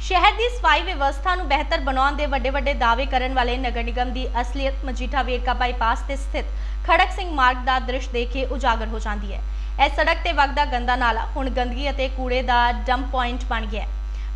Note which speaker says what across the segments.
Speaker 1: ਸ਼ਹਿਰ ਦੀ ਸਫ਼ਾਈ ਵਿਵਸਥਾ ਨੂੰ ਬਿਹਤਰ ਬਣਾਉਣ ਦੇ ਵੱਡੇ ਵੱਡੇ ਦਾਅਵੇ ਕਰਨ ਵਾਲੇ ਨਗਰ ਨਿਗਮ ਦੀ ਅਸਲੀਅਤ ਮਜੀਠਾ ਵੇਰਕਾ ਬਾਈਪਾਸ ਤੇ ਸਥਿਤ ਖੜਕ ਸਿੰਘ ਮਾਰਗ ਦਾ ਦ੍ਰਿਸ਼ ਦੇਖ ਕੇ ਉਜਾਗਰ ਹੋ ਜਾਂਦੀ ਹੈ। ਇਹ ਸੜਕ ਤੇ ਵਗਦਾ ਗੰਦਾ ਨਾਲਾ ਹੁਣ ਗੰਦਗੀ ਅਤੇ ਕੂੜੇ ਦਾ ਡੰਪ ਪੁਆਇੰਟ ਬਣ ਗਿਆ ਹੈ।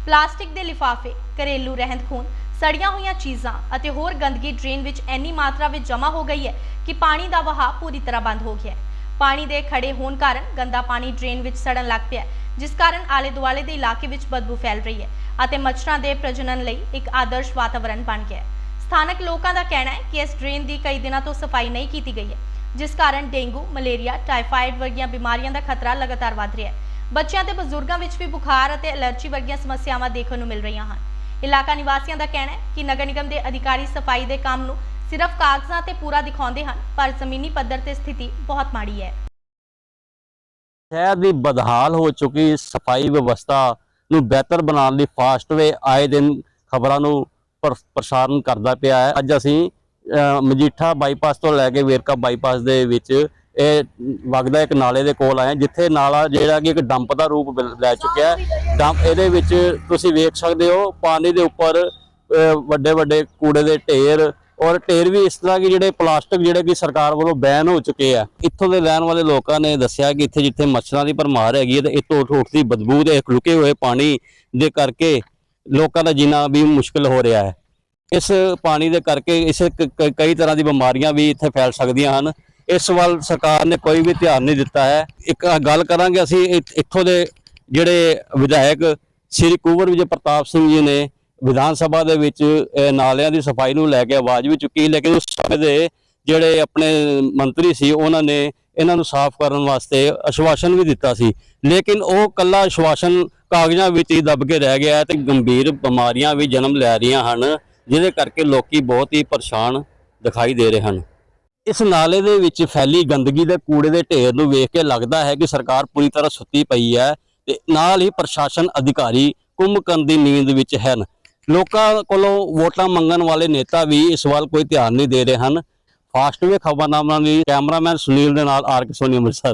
Speaker 1: ਪਲਾਸਟਿਕ ਦੇ ਲਿਫਾਫੇ, ਘਰੇਲੂ ਰਹਿੰਦ ਖੂਨ ਸੜੀਆਂ ਹੋਈਆਂ ਚੀਜ਼ਾਂ ਅਤੇ ਹੋਰ ਗੰਦਗੀ ਡਰੇਨ ਵਿੱਚ ਇੰਨੀ ਮਾਤਰਾ ਵਿੱਚ ਜਮ੍ਹਾਂ ਹੋ ਗਈ ਹੈ ਕਿ ਪਾਣੀ ਦਾ ਵਹਾਅ ਪੂਰੀ ਤਰ੍ਹਾਂ ਬੰਦ ਹੋ ਗਿਆ ਹੈ। ਪਾਣੀ ਦੇ ਖੜੇ ਹੋਣ ਕਾਰਨ ਗੰਦਾ ਪਾਣੀ ਡਰੇਨ ਵਿੱਚ ਸੜਨ ਲੱਗ ਪਿਆ ਜਿਸ ਕਾਰਨ ਆਲੇ ਦੁਆਲੇ ਦੇ ਇਲਾਕੇ ਵਿੱਚ ਬਦਬੂ ਫੈਲ ਰਹੀ ਹੈ ਅਤੇ ਮੱਛਰਾਂ ਦੇ ਪ੍ਰਜਨਨ ਲਈ ਇੱਕ ਆਦਰਸ਼ ਵਾਤਾਵਰਣ ਬਣ ਗਿਆ ਹੈ। ਸਥਾਨਕ ਲੋਕਾਂ ਦਾ ਕਹਿਣਾ ਹੈ ਕਿ ਇਸ ਡਰੇਨ ਦੀ ਕਈ ਦਿਨਾਂ ਤੋਂ ਸਫ਼ਾਈ ਨਹੀਂ ਕੀਤੀ ਗਈ ਹੈ, ਜਿਸ ਕਾਰਨ ਡੇਂਗੂ, ਮਲੇਰੀਆ, ਟਾਈਫਾਇਡ ਵਰਗੀਆਂ ਬਿਮਾਰੀਆਂ ਦਾ ਖਤਰਾ ਲਗਾਤਾਰ ਵਧ ਰਿਹਾ ਹੈ। ਬੱਚਿਆਂ ਤੇ ਬਜ਼ੁਰਗਾਂ ਵਿੱਚ ਵੀ ਬੁਖਾਰ ਅਤੇ ਐਲਰਜੀ ਵਰਗੀਆਂ ਸਮੱਸਿਆਵਾਂ ਦੇਖਣ ਨੂੰ ਮਿਲ ਰਹੀਆਂ ਹਨ। ਇਲਾਕਾ ਨਿਵਾਸੀਆਂ ਦਾ ਕਹਿਣਾ ਹੈ ਕਿ ਨਗਰ ਨਿਗਮ ਦੇ ਅਧਿਕਾਰੀ ਸਫ਼ਾਈ ਦੇ ਕੰਮ ਨੂੰ ਸਿਰਫ ਕਾਗਜ਼ਾਂ ਤੇ ਪੂਰਾ ਦਿਖਾਉਂਦੇ ਹਨ, ਪਰ ਜ਼ਮੀਨੀ ਪੱਧਰ ਤੇ ਸਥਿਤੀ ਬਹੁਤ ਮਾੜੀ ਹੈ।
Speaker 2: ਸ਼ਹਿਰ ਦੀ ਬਦਹਾਲ ਹੋ ਚੁੱਕੀ ਸਫ਼ਾਈ ਵਿਵਸਥਾ ਨੂੰ ਬਿਹਤਰ ਬਣਾਉਣ ਲਈ ਫਾਸਟਵੇ ਆਏ ਦਿਨ ਖਬਰਾਂ ਨੂੰ ਪ੍ਰ- ਪ੍ਰਸਾਰਣ ਕਰਦਾ ਪਿਆ ਹੈ। ਅੱਜ ਅਸੀਂ ਮਜੀਠਾ ਬਾਈਪਾਸ ਤੋਂ ਲੈ ਕੇ ਵੇਰਕਾ ਬਾਈਪਾਸ ਦੇ ਵਿੱਚ ਇਹ ਵਗਦਾ ਇੱਕ ਨਾਲੇ ਦੇ ਕੋਲ ਆਏ ਜਿੱਥੇ ਨਾਲਾ ਜਿਹੜਾ ਕਿ ਇੱਕ ਡੰਪ ਦਾ ਰੂਪ ਲੈ ਚੁੱਕਿਆ ਹੈ। ਡੰਪ ਇਹਦੇ ਵਿੱਚ ਤੁਸੀਂ ਵੇਖ ਸਕਦੇ ਹੋ, ਪਾਣੀ ਦੇ ਉੱਪਰ ਵੱਡੇ ਵੱਡੇ ਕੂੜੇ ਦੇ ਢੇਰ ਔਰ ਢੇਰ ਵੀ ਇਸ ਤਰ੍ਹਾਂ ਕਿ ਜਿਹੜੇ ਪਲਾਸਟਿਕ ਜਿਹੜੇ ਕਿ ਸਰਕਾਰ ਵੱਲੋਂ ਬੈਨ ਹੋ ਚੁੱਕੇ ਆ, ਇੱਥੋਂ ਦੇ ਰਹਿਣ ਵਾਲੇ ਲੋਕਾਂ ਨੇ ਦੱਸਿਆ ਕਿ ਇੱਥੇ ਜਿੱਥੇ ਮੱਛਰਾਂ ਦੀ ਭਰਮਾਰ ਹੈਗੀ ਹੈ ਤੇ ਇੱਥੋਂ ਉੱਠਦੀ ਬਦਬੂ ਦੇ ਰੁਕੇ ਹੋਏ ਪਾਣੀ ਦੇ ਕਰਕੇ ਲੋਕਾਂ ਦਾ ਜੀਣਾ ਵੀ ਮੁਸ਼ਕਲ ਹੋ ਰਿਹਾ ਹੈ। ਇਸ ਪਾਣੀ ਦੇ ਕਰਕੇ ਇਸ ਕ- ਕਈ ਤਰ੍ਹਾਂ ਦੀ ਬਿਮਾਰੀਆਂ ਵੀ ਇੱਥੇ ਫੈਲ ਸਕਦੀਆਂ ਹਨ। ਇਸ ਵੱਲ ਸਰਕਾਰ ਨੇ ਕੋਈ ਵੀ ਧਿਆਨ ਨਹੀਂ ਦਿੱਤਾ ਹੈ। ਇੱਕ ਗੱਲ ਕਰਾਂਗੇ ਅਸੀਂ ਇੱਥ- ਇੱਥੋਂ ਦੇ ਜਿਹੜੇ ਵਿਧਾਇਕ, ਸ੍ਰੀ ਕੁਵਰ ਵਿਜੇ ਪ੍ਰਤਾਪ ਸਿੰਘ ਜੀ ਨੇ ਵਿਧਾਨ ਸਭਾ ਦੇ ਵਿੱਚ ਨਾਲਿਆਂ ਦੀ ਸਫ਼ਾਈ ਨੂੰ ਲੈ ਕੇ ਆਵਾਜ਼ ਵੀ ਚੁੱਕੀ, ਲੇਕਿਨ ਉਸ ਸਮੇਂ ਦੇ ਜਿਹੜੇ ਆਪਣੇ ਮੰਤਰੀ ਸੀ, ਉਹਨਾਂ ਨੇ ਇਹਨਾਂ ਨੂੰ ਸਾਫ਼ ਕਰਨ ਵਾਸਤੇ ਅਸ਼ਵਾਸਨ ਵੀ ਦਿੱਤਾ ਸੀ। ਲੇਕਿਨ ਉਹ ਕੱਲਾ ਅਸ਼ਵਾਸਨ ਕਾਗਜ਼ਾਂ ਵਿੱਚ ਹੀ ਦਬ ਕੇ ਰਹਿ ਗਿਆ ਹੈ ਤੇ ਗੰਭੀਰ ਬਿਮਾਰੀਆਂ ਵੀ ਜਨਮ ਲੈ ਰਹੀਆਂ ਹਨ, ਜਿਹਦੇ ਕਰਕੇ ਲੋਕੀ ਬਹੁਤ ਹੀ ਪਰੇਸ਼ਾਨ ਦਿਖਾਈ ਦੇ ਰਹੇ ਹਨ। ਇਸ ਨਾਲੇ ਦੇ ਵਿੱਚ ਫੈਲੀ ਗੰਦਗੀ ਦੇ ਕੂੜੇ ਦੇ ਢੇਰ ਨੂੰ ਵੇਖ ਕੇ ਲੱਗਦਾ ਹੈ ਕਿ ਸਰਕਾਰ ਪੂਰੀ ਤਰ੍ਹਾਂ ਸੁੱਤੀ ਪਈ ਹੈ ਤੇ ਨਾਲ ਹੀ ਪ੍ਰਸ਼ਾਸਨ ਅਧਿਕਾਰੀ ਕੁੰਭਕਰਨ ਦੀ ਨੀਂਦ ਵਿੱਚ ਹਨ। ਲੋਕਾਂ ਕੋਲੋਂ ਵੋਟਾਂ ਮੰਗਣ ਵਾਲੇ ਨੇਤਾ ਵੀ ਇਸ ਵੱਲ ਕੋਈ ਧਿਆਨ ਨਹੀਂ ਦੇ ਰਹੇ ਹਨ। ਫਾਸਟਵੇ ਖਬਰਨਾਮਾ ਲਈ ਕੈਮਰਾਮੈਨ ਸੁਨੀਲ ਦੇ ਨਾਲ ਆਰ ਕੇ ਸੋਨੀ ਅੰਮ੍ਰਿਤਸਰ।